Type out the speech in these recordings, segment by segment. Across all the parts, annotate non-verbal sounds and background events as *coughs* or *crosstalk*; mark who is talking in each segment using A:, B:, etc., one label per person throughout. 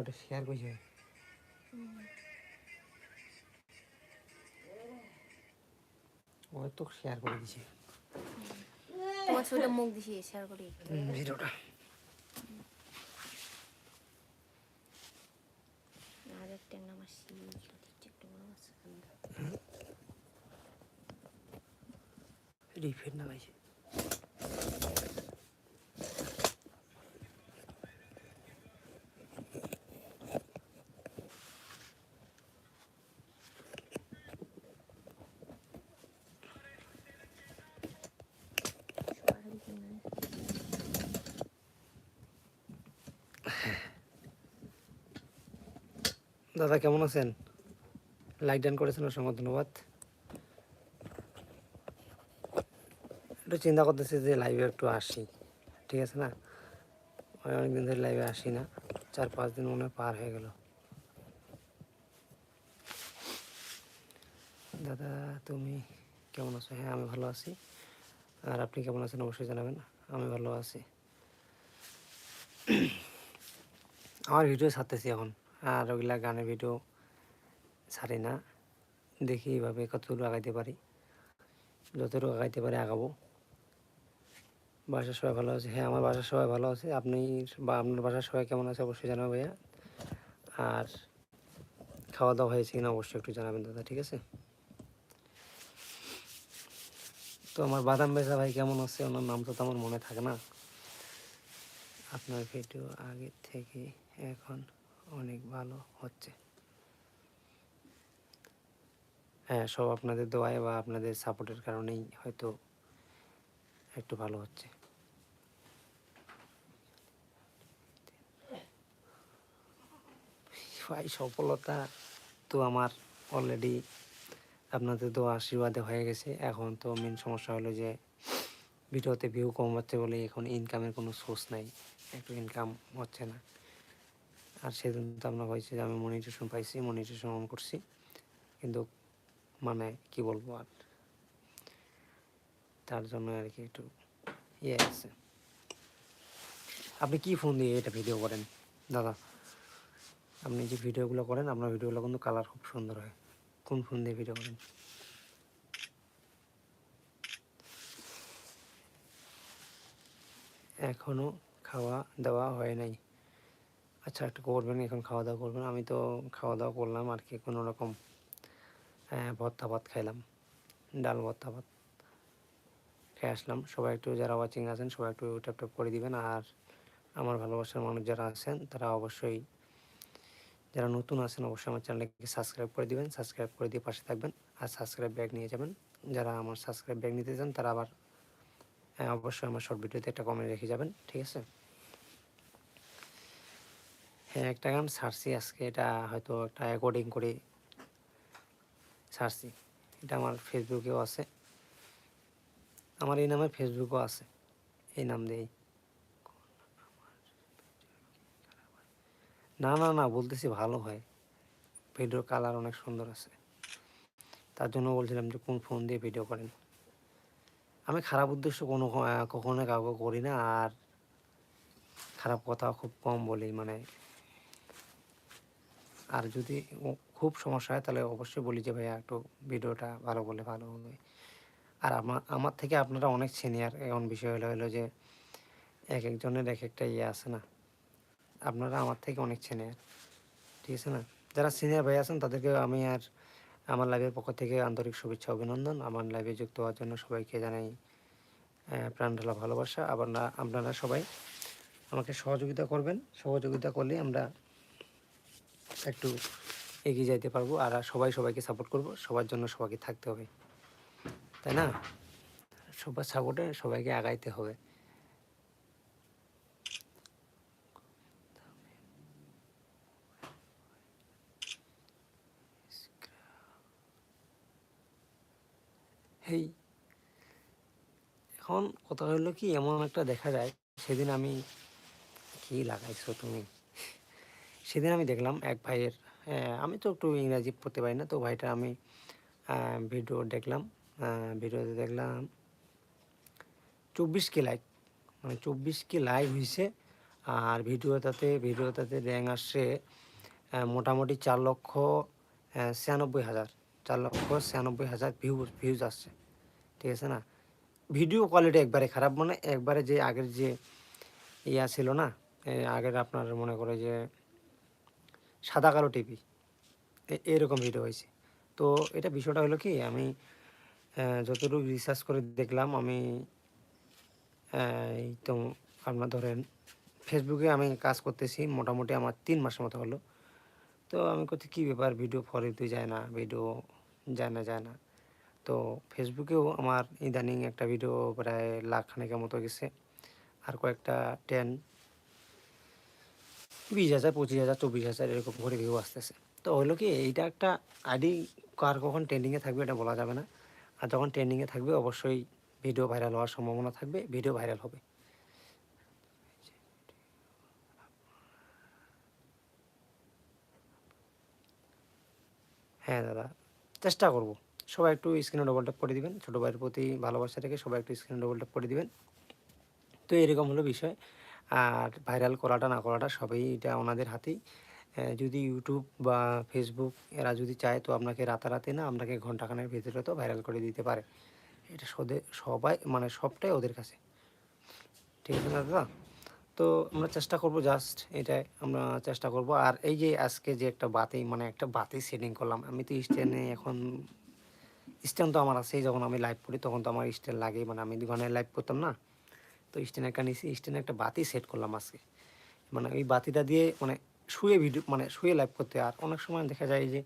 A: এটা শেয়ার ও তো শেয়ার করে দিছে।
B: তোমার ছবিটা মুখ দিছি শেয়ার করি।
A: ভিডিওটা
B: আর একটা নাম আসি একটা নাম আছে
A: রিফের না ভাইছে
B: সবারই কিনা
A: দাদা, কেমন আছেন? লাইক ডান করেছেন অসংখ্য ধন্যবাদ। একটু চিন্তা করতেছি যে লাইভে একটু আসি, ঠিক আছে না? আমি অনেকদিন ধরে লাইভে আসি না, চার পাঁচ দিন মনে পার হয়ে গেল। দাদা, তুমি কেমন আছো? হ্যাঁ আমি ভালো আছি। আর আপনি কেমন আছেন অবশ্যই জানাবেন, আমি ভালো আছি। আমার ভিডিও ছাড়তেছি এখন। আর ওগুলা গানের ভিডিও ছাড়ি না। দেখি এইভাবে কতটুকু আগাইতে পারি। যতটুকু আগাইতে পারি আগাবো। বাসার সবাই ভালো আছে? হ্যাঁ আমার বাসার সবাই ভালো আছে। আপনি বা আপনার বাসার সবাই কেমন আছে অবশ্যই জানাব ভাইয়া। আর খাওয়া দাওয়া হয়েছে কিনা অবশ্যই একটু জানাবেন দাদা, ঠিক আছে? তো আমার বাদাম বেচা ভাই কেমন আছে? ওনার নাম তো তো আমার মনে থাকে না। আপনার ভিডিও আগে থেকে এখন অনেক ভালো হচ্ছে। হ্যাঁ সব আপনাদের দোয়ায় বা আপনাদের সাপোর্টের কারণেই হয়তো একটু ভালো হচ্ছে। ভাই, সফলতা তো আমার অলরেডি আপনাদের তো আশীর্বাদে হয়ে গেছে। এখন তো মেন সমস্যা হলো যে ভিডিওতে ভিউ কম হচ্ছে বলে এখন ইনকামের কোনো সোর্স নাই। একটু ইনকাম হচ্ছে না। আর সেদিন তো আপনার হয়েছে যে আমি মনিটেশন পাইছি মনিটেশন অন করছি। কিন্তু মানে কি বলব আর? তার জন্য আর কি একটু ইয়ে আছে। আপনি কি ফোন দিয়ে এটা ভিডিও করেন? দাদা, আপনি যে ভিডিওগুলো করেন, আপনার ভিডিওগুলো কিন্তু কালার খুব সুন্দর হয়। কোন ফোন দিয়ে ভিডিও করেন? এখনও খাওয়া দাওয়া হয় নাই। আচ্ছা একটু করবেন, এখন খাওয়া দাওয়া করবেন। আমি তো খাওয়া দাওয়া করলাম আর কি কোনো রকম ভর্তা ভাত খাইলাম, ডাল ভর্তা ভাত খেয়ে আসলাম। সবাই একটু যারা ওয়াচিং আছেন, সবাই একটু ট্যাপ ট্যাপ করে দিবেন। আর আমার ভালোবাসার মানুষ যারা আছেন, তারা অবশ্যই, যারা নতুন আছেন, অবশ্যই আমার চ্যানেলকে সাবস্ক্রাইব করে দিবেন। সাবস্ক্রাইব করে দিয়ে পাশে থাকবেন আর সাবস্ক্রাইব ব্যাগ নিয়ে যাবেন। যারা আমার সাবস্ক্রাইব ব্যাগ নিতে চান, তারা আবার অবশ্যই আমার শর্ট ভিডিওতে একটা কমেন্ট রেখে যাবেন। ঠিক আছে? একটা গান ছাড়ছি আজকে, এটা হয়তো একটা রেকর্ডিং করে ছাড়ছি। এটা আমার ফেসবুকেও আছে। আমার এই নামে ফেসবুকও আছে। এই নাম দিয়েই। না না না, বলতেছি ভালো হয়। ভিডিওর কালার অনেক সুন্দর আছে। তার জন্য বলছিলাম যে কোন ফোন দিয়ে ভিডিও করেন। আমি খারাপ উদ্দেশ্য কোনো কখনো কাউকে করি না। আর খারাপ কথা খুব কম বলি। মানে আর যদি খুব সমস্যা হয় তাহলে অবশ্যই বলি যে ভাইয়া একটু ভিডিওটা ভালো বলে ভালো হবে। আর আমার আমার থেকে আপনারা অনেক সিনিয়র এমন বিষয় হলো হলো যে এক একজনের এক একটা ইয়ে আছে না? আপনারা আমার থেকে অনেক সিনিয়র ঠিক আছে না? যারা সিনিয়র ভাই আছেন তাদেরকে আমি আর আমার লাইভের পক্ষ থেকে আন্তরিক শুভেচ্ছা অভিনন্দন। আমার লাইভে যুক্ত হওয়ার জন্য সবাইকে জানাই আহ, প্রাণ ঢালা ভালোবাসা না আপনারা সবাই আমাকে সহযোগিতা করবেন। সহযোগিতা করলে আমরা একটু এগিয়ে যাইতে পারব আর সবাই সবাইকে সাপোর্ট করব। সবার জন্য সবাইকে থাকতে হবে। তাই না? সবার সাপোর্টে সবাইকে আগাইতে হবে। হেই, এখন কথা হলো কি, এমন একটা দেখা যায়, সেদিন আমি কি লাগাইছো তুমি? সেদিন আমি দেখলাম এক ভাইয়ের আমি তো একটু ইংরাজি পড়তে পারি না, তো ভাইটা আমি ভিডিও দেখলাম ভিডিওতে দেখলাম চব্বিশ কে লাইক মানে চব্বিশ কে লাইক হয়েছে, আর ভিডিওটাতে ভিডিওটাতে র্যাঙ্ক আসছে মোটামুটি চার লক্ষ ছিয়ানব্বই হাজার, চার লক্ষ ছিয়ানব্বই হাজার ভিউ ভিউজ আসছে, ঠিক আছে না? ভিডিও কোয়ালিটি একবারে খারাপ মানে একবারে যে আগের যে ইয়া ছিল না আগের আপনার মনে করে যে সাদা কালো টিভি। এরকম ভিডিও হয়েছে। তো এটা বিষয়টা হলো কি, আমি যতটুকু রিসার্চ করে দেখলাম, আমি এই তো আপনার ধরেন ফেসবুকে আমি কাজ করতেছি, মোটামুটি আমার তিন মাসের মতো হলো। তো আমি করতে কী ব্যাপার ভিডিও ফরিতে যায় না ভিডিও যায় না যায় না। তো ফেসবুকেও আমার ইদানিং একটা ভিডিও প্রায় লাখ খানেকের মতো গেছে, আর কয়েকটা টেন বিশ হাজার, পঁচিশ হাজার, চব্বিশ হাজার এরকম করে ভিউ আসতেছে। তো হলো কি, এইটা একটা আইডি কার কখন ট্রেন্ডিংয়ে থাকবে এটা বলা যাবে না। আর যখন ট্রেন্ডিংয়ে থাকবে অবশ্যই ভিডিও ভাইরাল হওয়ার সম্ভাবনা থাকবে ভিডিও ভাইরাল হবে। হ্যাঁ দাদা, চেষ্টা করব। সবাই একটু স্ক্রিনে ডবল ট্যাপ করে দিবেন। ছোটো ভাইয়ের প্রতি ভালোবাসা রেখে সবাই একটু স্ক্রিনে ডবল ট্যাপ করে দিবেন। তো এরকম হলো বিষয়। আর ভাইরাল করাটা, না করাটা সবই এটা ওনাদের হাতেই। যদি ইউটিউব বা ফেসবুক এরা যদি চায়, তো আপনাকে রাতারাতি না আপনাকে ঘন্টাখানের ভিতরে তো ভাইরাল করে দিতে পারে। এটা সবাই মানে সবটাই ওদের কাছে। ঠিক আছে দাদা? তো আমরা চেষ্টা করব জাস্ট এটাই, আমরা চেষ্টা করব। আর এই যে আজকে যে একটা বাতি মানে একটা বাতি সেটিং করলাম, আমি তো স্ট্যান্ডে এখন স্ট্যান্ড তো আমার আছেই, যখন আমি লাইভ করি, তখন তো আমার স্ট্যান্ড লাগেই। মানে আমি দোকানে লাইভ করতাম না। তো স্ট্যান্ড একটা নিয়েছি স্ট্যান্ডে একটা বাতি সেট করলাম আজকে। মানে ওই বাতিটা দিয়ে মানে শুয়ে ভিডিও মানে শুয়ে লাইভ করতে। আর অনেক সময় দেখা যায় যে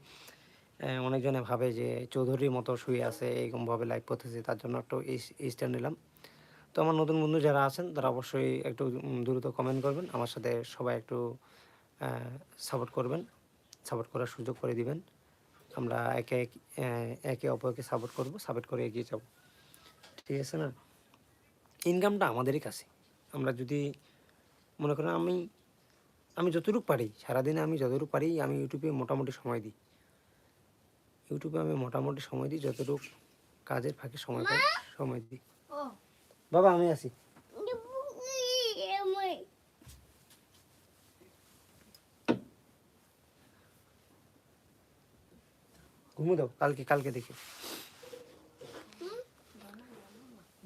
A: অনেকজনে ভাবে যে চৌধুরীর মতো শুয়ে আছে এইরকমভাবে লাইভ করতেছে, তার জন্য একটু স্ট্যান্ড নিলাম। তো আমার নতুন বন্ধু যারা আছেন, তারা অবশ্যই একটু দ্রুত কমেন্ট করবেন। আমার সাথে সবাই একটু সাপোর্ট করবেন। সাপোর্ট করার সুযোগ করে দিবেন। আমরা একে, এক- একে অপরকে সাপোর্ট করব সাপোর্ট করে এগিয়ে যাব। ঠিক আছে না? ইনকামটা আমাদেরই কাছে। আমরা যদি মনে করেন আমি আমি যতটুকু পারি সারাদিনে আমি যতটুকু পারি আমি ইউটিউবে মোটামুটি সময় দিই। ইউটিউবে আমি মোটামুটি সময় দিই যতটুকু কাজের ফাঁকে সময় পাই সময় দিই। বাবা আমি আছি। ঘুমো দাও কালকে কালকে দেখি।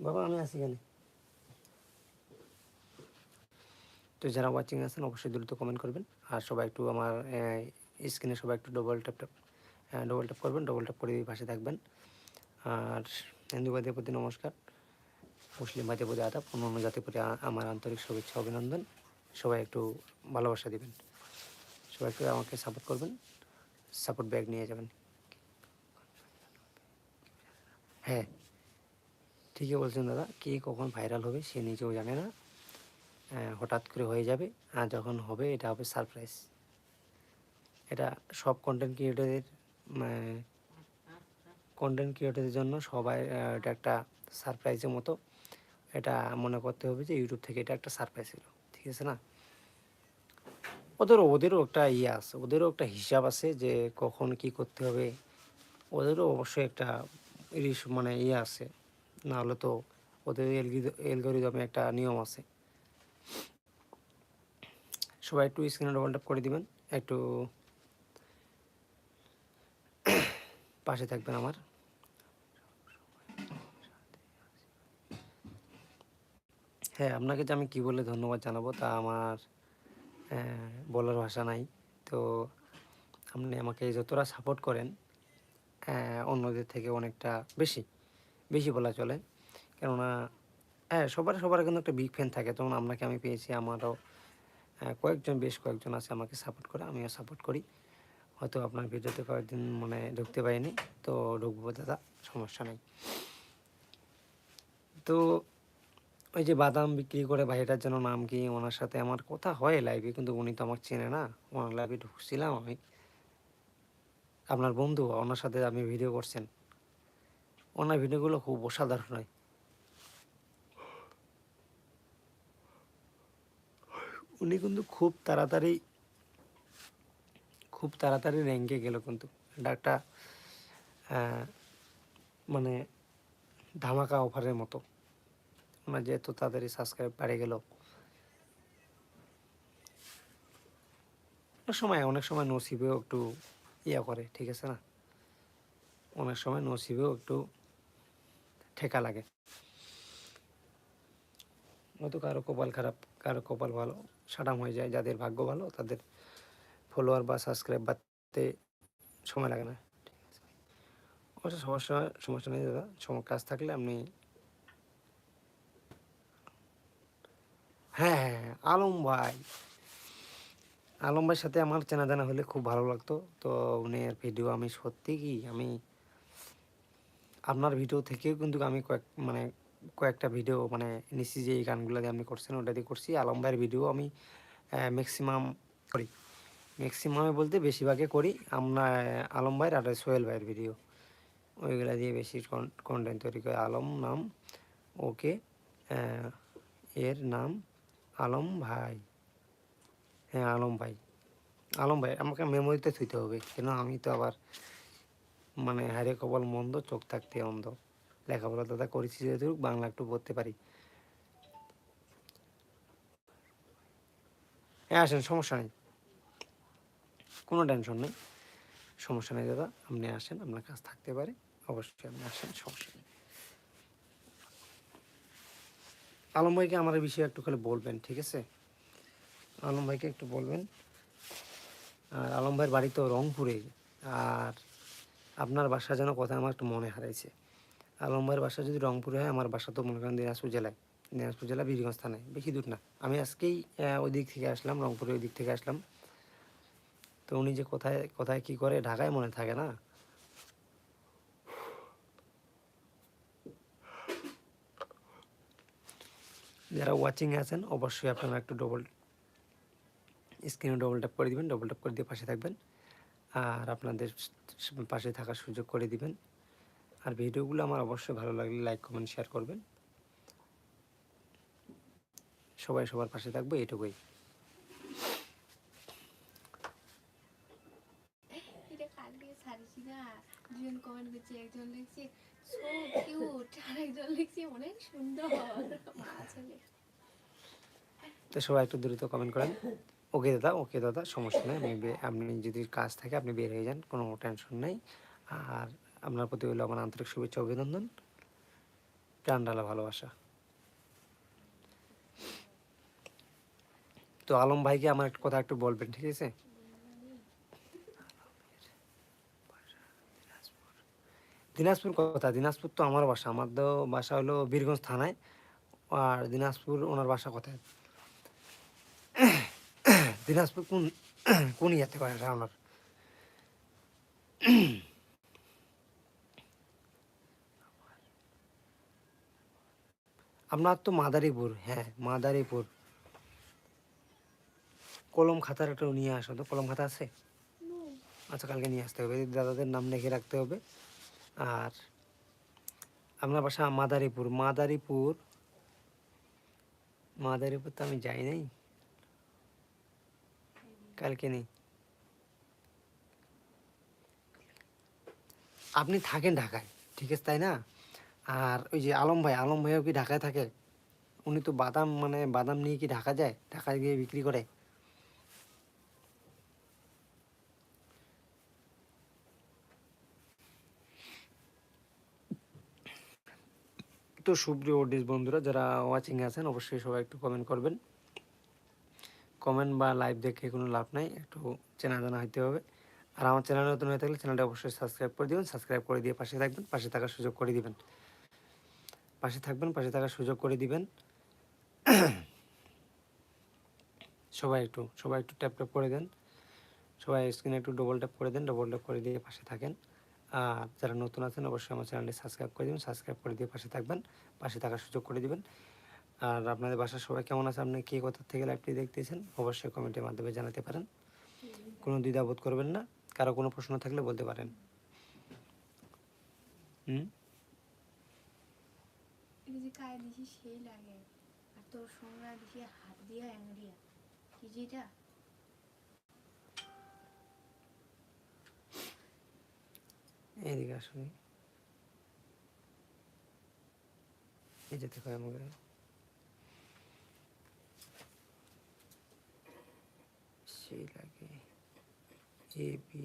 A: বাবা আমি আছি এখানে। তো যারা ওয়াচিং আছেন, অবশ্যই দ্রুত কমেন্ট করবেন। আর সবাই একটু আমার স্ক্রিনে সবাই একটু double tap tap double tap করবেন ডবল ট্যাপ করে পাশে থাকবেন। আর হিন্দু প্রতি নমস্কার। মুসলিম ভাইদের প্রতি আদাব অন্য অন্য জাতির প্রতি আমার আন্তরিক শুভেচ্ছা, অভিনন্দন। সবাই একটু ভালোবাসা দেবেন। সবাই একটু আমাকে সাপোর্ট করবেন। সাপোর্ট ব্যাগ নিয়ে যাবেন। হ্যাঁ ঠিকই বলছেন দাদা, কে কখন ভাইরাল হবে সে নিজেও জানে না। হঠাৎ করে হয়ে যাবে। আর যখন হবে, এটা হবে সারপ্রাইজ এটা সব কন্টেন্ট ক্রিয়েটরদের কন্টেন্ট ক্রিয়েটরদের জন্য সবাই এটা একটা সারপ্রাইজের মতো। এটা মনে করতে হবে যে ইউটিউব থেকে এটা একটা সারপ্রাইজ ছিল, ঠিক আছে না? ওদেরও ওদেরও একটা ইয়ে আছে, ওদেরও একটা হিসাব আছে যে কখন কি করতে হবে। ওদেরও অবশ্যই একটা মানে ইয়ে আছে। না হলে তো ওদের এলগোরিদমে একটা নিয়ম আছে। সবাই একটু স্ক্রিনে ডবল ট্যাপ করে দিবেন, একটু পাশে থাকবেন আমার। হ্যাঁ আপনাকে যে আমি কী বলে ধন্যবাদ জানাব তা আমার বলার ভাষা নাই। তো আপনি আমাকে যতটা সাপোর্ট করেন অন্যদের থেকে অনেকটা বেশি বেশি বলা চলে। কেননা হ্যাঁ সবার সবার কিন্তু একটা বিগ ফ্যান থাকে। যেমন আপনাকে আমি পেয়েছি, আমারও কয়েকজন, বেশ কয়েকজন আছে আমাকে সাপোর্ট করে, আমিও সাপোর্ট করি। হয়তো আপনার ভিডিওতে কয়েকদিন মানে ঢুকতে পারিনি, তো ঢুকবো দাদা, সমস্যা নেই। তো ওই যে বাদাম বিক্রি করে ভাইটার জন্য নাম কি ওনার সাথে আমার কথা হয় লাইভে কিন্তু উনি তো আমাকে চেনে না। ওনার লাইভে ঢুকছিলাম আমি। আপনার বন্ধু, ওনার সাথে আপনি ভিডিও করছেন। ওনার ভিডিওগুলো খুব অসাধারণ হয়। উনি কিন্তু খুব তাড়াতাড়ি খুব তাড়াতাড়ি র্যাঙ্কে গেল কিন্তু। এটা একটা মানে ধামাকা অফারের মতো। আমার যে এত তাড়াতাড়ি সাবস্ক্রাইব বেড়ে গেল। অনেক সময় অনেক সময় নসিবেও একটু ইয়া করে, ঠিক আছে না? অনেক সময় নসিবেও একটু ঠেকা লাগে। হয়তো কারও কপাল খারাপ, কারও কপাল ভালো। সাডাম হয়ে যায় যাদের ভাগ্য ভালো তাদের ফলোয়ার বা সাবস্ক্রাইব বাড়তে সময় লাগে না। অবশ্য সমস্যা সমস্যা নেই দাদা সময় কাজ থাকলে আপনি হ্যাঁ হ্যাঁ হ্যাঁ, আলম ভাই। আলম ভাইয়ের সাথে আমার চেনা জানা হলে খুব ভালো লাগতো। তো উনির ভিডিও আমি সত্যি কি আমি আপনার ভিডিও থেকেও কিন্তু আমি কয়েক মানে কয়েকটা ভিডিও মানে নিচ্ছি যে এই গানগুলো দিয়ে আপনি করছেন, ওটা দিয়ে করছি। আলম ভাইয়ের ভিডিও আমি ম্যাক্সিমাম করি। ম্যাক্সিমামে বলতে বেশিরভাগে করি। আমরা আলম ভাইয়ের আর সোহেল ভাইয়ের ভিডিও ওইগুলা দিয়ে বেশি কন্টেন্ট তৈরি করে। আলম নাম, ওকে এর নাম আলম ভাই। হ্যাঁ আলম ভাই। আলম ভাই, আমাকে মেমোরিতে থুইতে হবে। কেন আমি তো আবার মানে হারে কবল মন্দ, চোখ থাকতে অন্ধ। লেখাপড়া দাদা করেছি যেহেতু, বাংলা একটু পড়তে পারি। হ্যাঁ আসেন, সমস্যা নেই। কোনো টেনশন নেই। সমস্যা নেই দাদা, আপনি আসেন, আপনার কাজ থাকতে পারে। অবশ্যই আপনি আসেন, সমস্যা নেই। আলম ভাইকে আমার বিষয়ে একটু খালি বলবেন, ঠিক আছে? আলম ভাইকে একটু বলবেন। আর আলম ভাইয়ের বাড়ি তো রংপুরে আর আপনার বাসা যেন কথা আমার একটু মনে হারাইছে। আলম ভাইয়ের বাসা যদি রংপুরে হয়, আমার বাসা তো মনে করেন দিনাজপুর জেলায়। দিনাজপুর জেলা বীরগঞ্জ থানায়। বেশি দূর না। আমি আজকেই ওই দিক থেকে আসলাম রংপুরের ওই দিক থেকে আসলাম। তো উনি যে কোথায় কোথায় কি করে, ঢাকায় মনে থাকে না? যারা ওয়াচিংয়ে আছেন, অবশ্যই আপনারা একটু ডবল স্ক্রিনে ডবল ট্যাপ করে দিবেন ডবল ট্যাপ করে দিয়ে পাশে থাকবেন। আর আপনাদের পাশে থাকার সুযোগ করে দিবেন। আর ভিডিওগুলো আমার অবশ্যই ভালো লাগলে লাইক কমেন্ট শেয়ার করবেন। সবাই সবার পাশে থাকবে এটুকুই। তো সবাই একটু দ্রুত কমেন্ট করেন। ওকে দাদা ওকে দাদা সমস্যা নেই আপনি যদি কাজ থাকে আপনি বের হয়ে যান কোনো টেনশন নেই। আর আপনার প্রতি হলো আমার আন্তরিক শুভেচ্ছা, অভিনন্দন। প্রাণ ডালা ভালোবাসা। তো আলম ভাইকে আমার একটা কথা একটু বলবেন, ঠিক আছে? দিনাজপুর কথা, দিনাজপুর তো আমার বাসা। আমার তো বাসা হলো বীরগঞ্জ থানায়, আর দিনাজপুর ওনার বাসা কোথায়? দিনাজপুর কোন কোন ইয়াতে করে এটা আপনার আপনার তো মাদারীপুর হ্যাঁ মাদারীপুর। কলম খাতার একটা নিয়ে আসো তো, কলম খাতা আছে? আচ্ছা কালকে নিয়ে আসতে হবে দাদাদের নাম লিখে রাখতে হবে। আর আপনার বাসা মাদারীপুর মাদারীপুর মাদারীপুর তো আমি যাই নাই। কালকে নেই। আপনি থাকেন ঢাকায়, ঠিক আছে, তাই না? আর ওই যে আলম ভাই, আলম ভাইও কি ঢাকায় থাকে? উনি তো বাদাম মানে বাদাম নিয়ে কি ঢাকা যায়? ঢাকায় গিয়ে বিক্রি করে। তো সুপ্রিয় অডিস বন্ধুরা, যারা ওয়াচিং আছেন, অবশ্যই সবাই একটু কমেন্ট করবেন। কমেন্ট বা লাইভ দেখে কোনো লাভ নাই, একটু চেনা জানা হইতে হবে। আর আমার চ্যানেল নতুন হয়ে থাকলে চ্যানেলটা অবশ্যই সাবস্ক্রাইব করে দিবেন সাবস্ক্রাইব করে দিয়ে পাশে থাকবেন, পাশে থাকার সুযোগ করে দিবেন। পাশে থাকবেন, পাশে থাকার সুযোগ করে দিবেন। সবাই একটু সবাই একটু ট্যাপ ট্যাপ করে দেন। সবাই স্ক্রিনে একটু ডবল ট্যাপ করে দেন ডবল ট্যাপ করে দিয়ে পাশে থাকেন। আর যারা নতুন আছেন, অবশ্যই আমার চ্যানেলটি সাবস্ক্রাইব করে দিবেন সাবস্ক্রাইব করে দিয়ে পাশে থাকবেন, পাশে থাকার সুযোগ করে দিবেন। আর আপনাদের বাসার সবাই কেমন আছে? আপনি কে কোথা থেকে লাইভটি দেখতেছেন? অবশ্যই কমেন্টের মাধ্যমে জানাতে পারেন। কোনো দ্বিধাবোধ করবেন না, কারও কোনো প্রশ্ন থাকলে বলতে পারেন। হুম?
B: এটা যে কায়ে দিছি, সেই লাগে। আর তোর সোমরা দিছি হাত দিয়া অ্যাংরিয়া কি যেটা
A: এইদিকে আসুন এই যেতে হয় আমাকে সেই লাগে। এ বি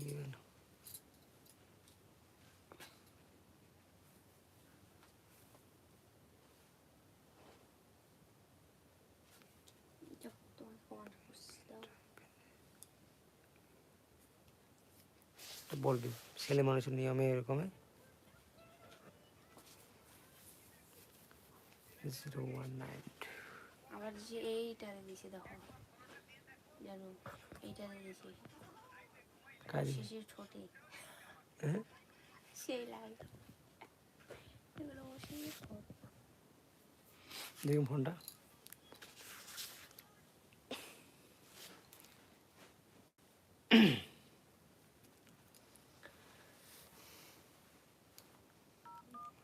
A: বলবি ছেলে মানুষের নিয়মে এরকম? জিরো ওয়ান নাইন
B: আবার যে এইটারে দিছে দেখো জানো এইটারে দিছে।
A: কাজী
B: শিশির ঠোঁটে
A: হ্যাঁ?
B: সেই লাগে এগুলো শিশির ঠোঁট
A: দেখুন ফোনটা। *coughs*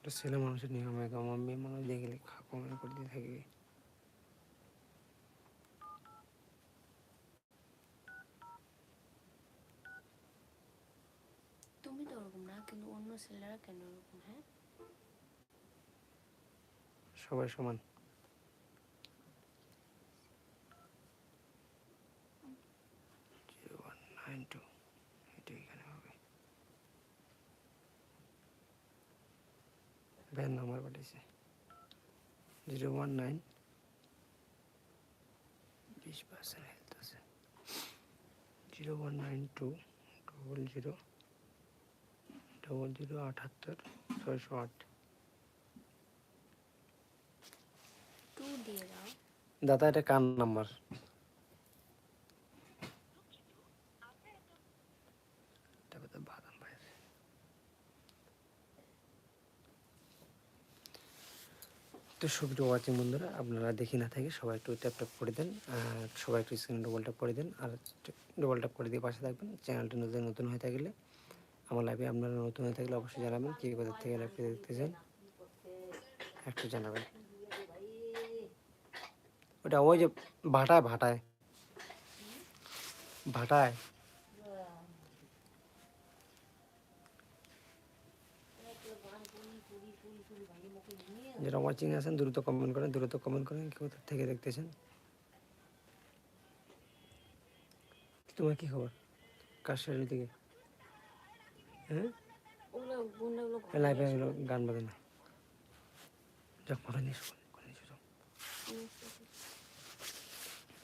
A: এটা ছেলে মানুষের নিয়ম আমার মেয়ে মানুষ দেখলে কমেন্ট করতে থাকবে
B: তুমি তো ওরকম না কিন্তু অন্য ছেলেরা কেন ওরকম হ্যাঁ?
A: সবাই সমান। নাইন টু এটা এখানে হবে ভ্যান নাম্বার পাঠিয়েছে। জিরো ওয়ান নাইন বিশ পার্সেন্ট হেলথ আছে। Zero one nine two double zero double zero আটাত্তর ছয়শো আট। দাদা এটা কার নাম্বার এটা বোধহয় বাদাম ভাইয়ের। তো সবজি ওয়াচিং বন্ধুরা। আপনারা দেখি না থাকে সবাই একটু ট্যাপ ট্যাপ করে দেন আর সবাই একটু স্ক্রিন ডবল ট্যাপ করে দেন আর ডবল ট্যাপ করে দিয়ে পাশে থাকবেন। চ্যানেলটা নতুন নতুন হয়ে থাকলে আমার লাইভে আপনারা নতুন হয়ে থাকলে অবশ্যই জানাবেন কে কোথা থেকে লাইভে দেখতে চান। একটু জানাবেন। ওটা ওই যে ভাটায় ভাটায়। ভাটায়? যারা ওয়াচিং আছেন দ্রুত কমেন্ট করেন দ্রুত কমেন্ট করেন কেউ কোথা থেকে দেখতেছেন? তোমার কি খবর? কাশারির দিকে? হ্যাঁ? লাইভে হলো গান বাজে না। যাক করে করে যাও।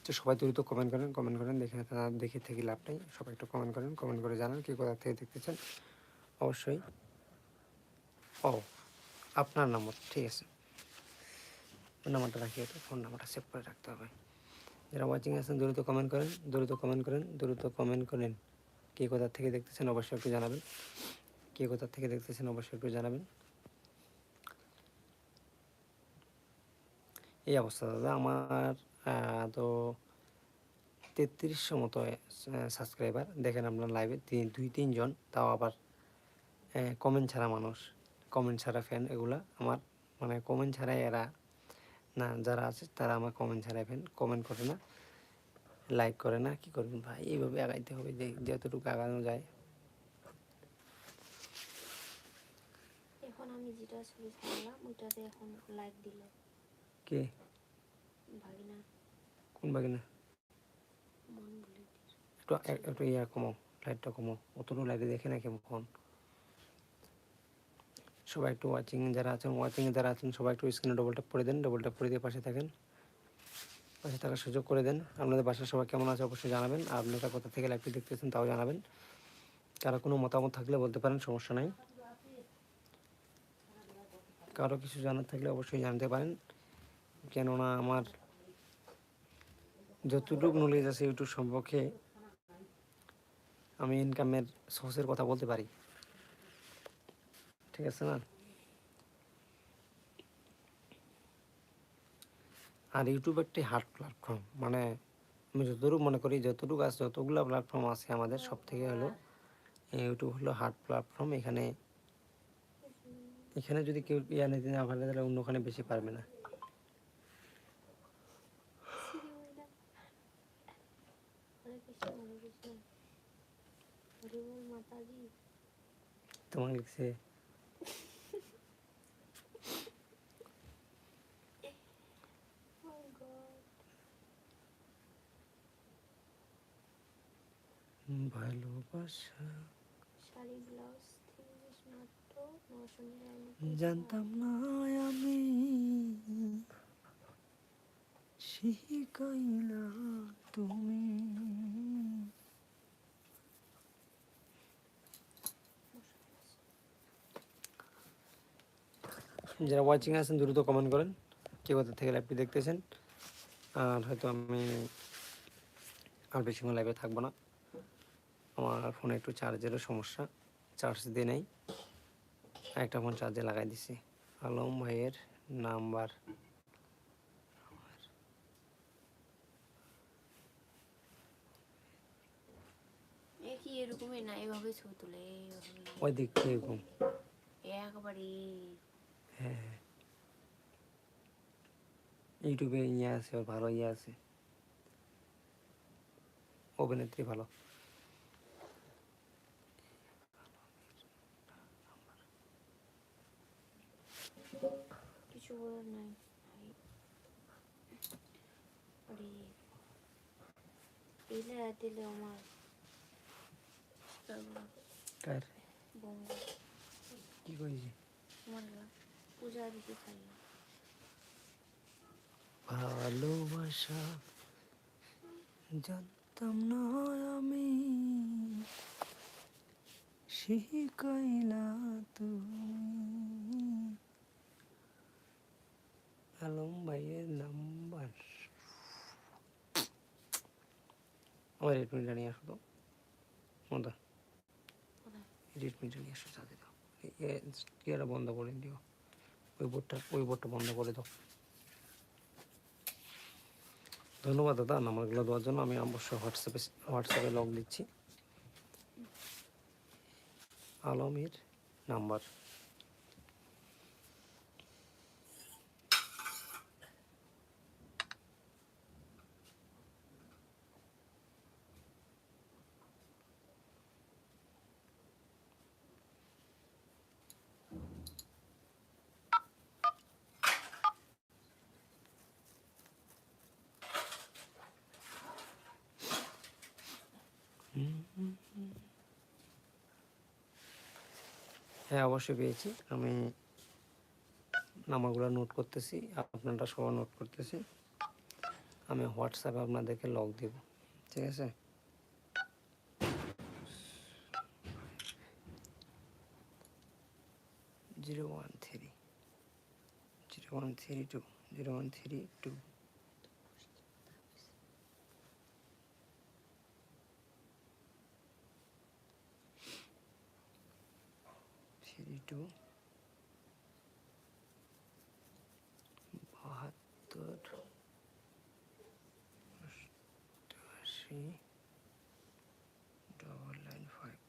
A: তো সবাই দ্রুত কমেন্ট করেন কমেন্ট করেন দেখে না দেখে থেকে লাভ নেই। সবাই একটু কমেন্ট করেন কমেন্ট করে জানান কি কোথা থেকে দেখতে চান অবশ্যই। ও আপনার নাম্বার, ঠিক আছে। নাম্বারটা রাখি ফোন নাম্বারটা সেভ করে রাখতে হবে। যারা ওয়াচিং আছেন, দ্রুত কমেন্ট করেন, দ্রুত কমেন্ট করেন, দ্রুত কমেন্ট করেন। কে কোথা থেকে দেখতেছেন, অবশ্যই একটু জানাবেন। কে কোথা থেকে দেখতেছেন, অবশ্যই একটু জানাবেন। এই অবস্থা, দাদা। আমার তো তেত্রিশশো মতো সাবস্ক্রাইবার দেখেন আপনার লাইভে দুই, তিনজন, তাও আবার কমেন্ট ছাড়া মানুষ। কমেন্ট ছাড়া ফ্যান এগুলা আমার মানে কমেন্ট ছাড়াই এরা না যারা আছে তারা আমার কমেন্ট ছাড়াই ফ্যান কমেন্ট করে না লাইক করে না কি করবেন ভাই এইভাবে আগাইতে হবে যে যতটুকু আগানো যায়।
B: এখন আমি যেটা ছবি ছাড়লাম ওইটাতে এখন লাইক দিল।
A: কে?
B: ভাগিনা।
A: কোন বাগিনা
B: বলে দিস
A: একটু একটু ইয়া কমাও লাইটটা কমাও অতটুকু লাইটে দেখে না কেমন সবাই একটু ওয়াচিং যারা আছেন ওয়াচিং যারা আছেন, সবাই একটু স্ক্রিনে ডবল ট্যাপ করে দেন ডবল ট্যাপ করে দিয়ে পাশে থাকেন। পাশে থাকার সুযোগ করে দেন। আপনাদের বাসার সবাই কেমন আছে অবশ্যই জানাবেন। আর আপনারা কোথা থেকে লাইভটি দেখতেছেন তাও জানাবেন। কারও কোনো মতামত থাকলে বলতে পারেন, সমস্যা নাই। কারও কিছু জানার থাকলে অবশ্যই জানতে পারেন। কেননা আমার যতটুকু নলেজ আছে ইউটিউব সম্পর্কে আমি ইনকামের সোর্সের কথা বলতে পারি। ঠিক আছে না? আর ইউটিউব একটি হার্ড প্ল্যাটফর্ম। মানে আমি যতটুকু মনে করি যতটুকু আছে যতগুলো প্ল্যাটফর্ম আছে আমাদের সব থেকে হলো ইউটিউব হলো হার্ড প্ল্যাটফর্ম। এখানে এখানে যদি কেউ ইয়া নিতে না পারে তাহলে অন্যখানে বেশি পারবে না। তোমার লিখছে ভালোবাসা। জানতাম না আমি শিখাইলা তুমি। যারা ওয়াচিং আছেন দ্রুত কমেন্ট করেন কে কোথা থেকে লাইভটি দেখতেছেন। আর হয়তো আমি আর বেশিক্ষণ লাইভে থাকব না। আমার ফোনে একটু চার্জেরও সমস্যা চার্জ দিয়ে নেই। একটা ফোন চার্জে লাগাই দিছি। আলম ভাইয়ের নাম্বার।
B: এরকমই না এভাবে ছবি তুলে
A: ওই দিক এরকম?
B: একবারে
A: হ্যাঁ। ইউটিউবে ইয়ে আছে ভালো ইয়ে আছে। অভিনেত্রী ভালো।
B: কিছু বলার নাই আরে এলে দিলে আমার
A: কার?
B: বঙ্গ।
A: কি করেছি
B: আমার পূজা দিতে চাই
A: ভালোবাসা জানতাম না আমি শিখাইলা তুমি। আলম ভাইয়ের নাম্বার আমার রেডমিটা নিয়ে আসো তো।
B: কোথায়?
A: রেডমিটা নিয়ে আসো সাথে দাও ইয়েটা বন্ধ করে দিও। ওই বোর্ডটা ওই বোর্ডটা বন্ধ করে দাও। ধন্যবাদ দাদা নাম্বারগুলো দেওয়ার জন্য। আমি অবশ্যই হোয়াটসঅ্যাপে হোয়াটসঅ্যাপে লগ দিচ্ছি। আলমের নাম্বার। হ্যাঁ অবশ্যই পেয়েছি। আমি নাম্বারগুলো নোট করতেছি, আপনারা সবাই নোট করতেছি। আমি হোয়াটসঅ্যাপে আপনাদেরকে লগ দেব, ঠিক আছে? Zero one three zero one three two zero one three two three two বাহাত্তর অষ্টআশি ডবল নাইন ফাইভ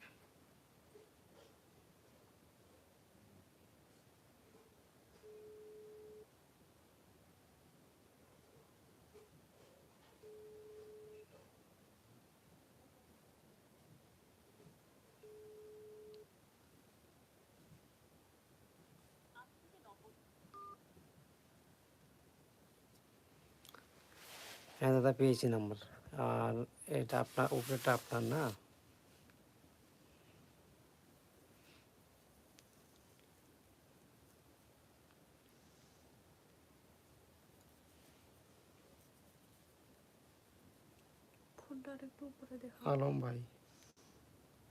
A: হ্যাঁ দাদা পেয়েছি নাম্বার আর এটা আপনার উপরেটা আপনার না?
B: একটু উপরে দেখাও।
A: আলম ভাই।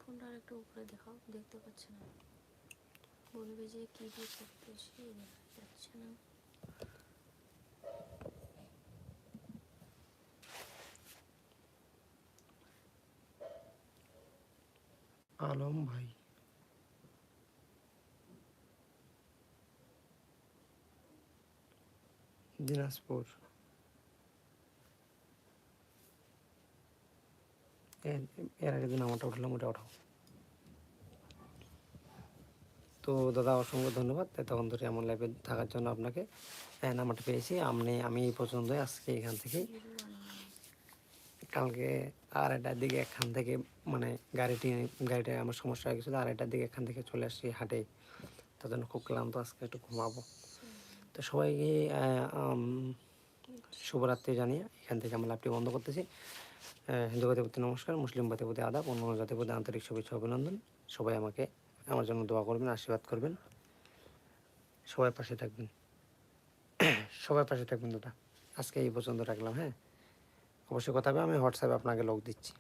B: ফোনটা একটু উপরে দেখাও দেখতে পাচ্ছে না। বলবে যে কি দিয়ে করতেছি দেখা যাচ্ছে না।
A: আলম ভাই। দিনাজপুর। এর এর আগে যে নাম্বারটা উঠলাম ওটা ওঠাও। তো দাদা, অসংখ্য ধন্যবাদ। তখন ধরে এমন লাইভে থাকার জন্য আপনাকে নাম্বারটা পেয়েছি। আপনি, আমি এই পছন্দই আজকে এখান
B: ওয়ান
A: কালকে আর আড়াইটার দিকে এখান থেকে মানে গাড়িটি গাড়িটা আমার সমস্যা হয়ে গেছিল, আড়াইটার দিকে এখান থেকে চলে আসছি হাটে। তার জন্য খুব ক্লান্ত, আজকে একটু ঘুমাবো। তো সবাইকে শুভরাত্রি জানিয়ে এখান থেকে আমরা লাভটি বন্ধ করতেছি। হিন্দু জাতির প্রতি নমস্কার, মুসলিম জাতির প্রতি আদাব অন্য প্রতি আন্তরিক শুভেচ্ছা অভিনন্দন। সবাই আমাকে আমার জন্য দোয়া করবেন, আশীর্বাদ করবেন। সবাই পাশে থাকবেন। সবাই পাশে থাকবেন দাদা আজকে এই পর্যন্ত রাখলাম হ্যাঁ? অবশ্যই কথা হবে আমি হোয়াটসঅ্যাপে আপনাকে লোক দিচ্ছি।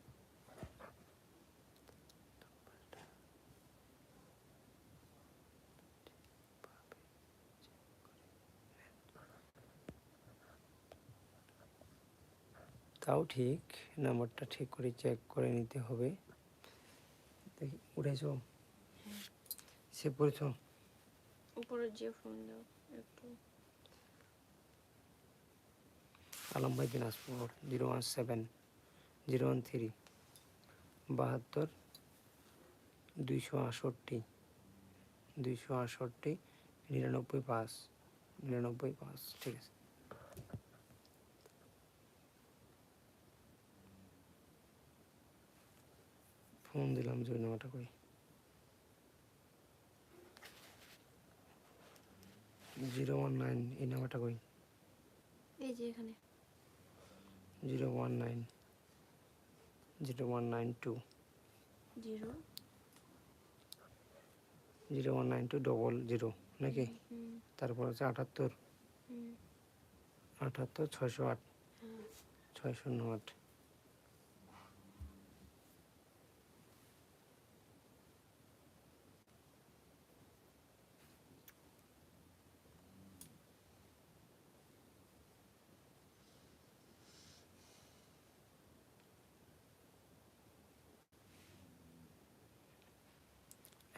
A: তাও ঠিক নাম্বারটা ঠিক করে চেক করে নিতে হবে। দেখি উঠেছ? সেভ করেছ
C: উপরে যে ফোন দাও একটু।
A: আলম ভাই Dinajpur, zero one seven, zero one three, বাহাত্তর, দুইশো আটষট্টি দুইশো আটষট্টি, নিরানব্বই পাঁচ নিরানব্বই পাঁচ ঠিক আছে। ফোন দিলাম যে নাম্বারটা কই জিরো ওয়ান নাইন এই নাম্বারটা কই
C: এই যে এখানে।
A: Zero one nine zero one nine two
C: zero
A: zero one nine two double zero নাকি? তারপর হচ্ছে আটাত্তর আটাত্তর ছয়শো আট ছয় শূন্য আট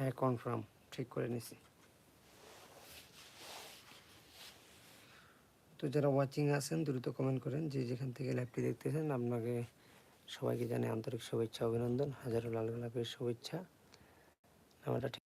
A: হ্যাঁ কনফার্ম ঠিক করে নিছি। তো যারা ওয়াচিং আছেন, দ্রুত কমেন্ট করেন যে যেখান থেকে লাইভটি দেখতেছেন, আপনাকে সবাইকে জানে আন্তরিক শুভেচ্ছা, অভিনন্দন। হাজারো লাল গোলাপের শুভেচ্ছা। ঠিক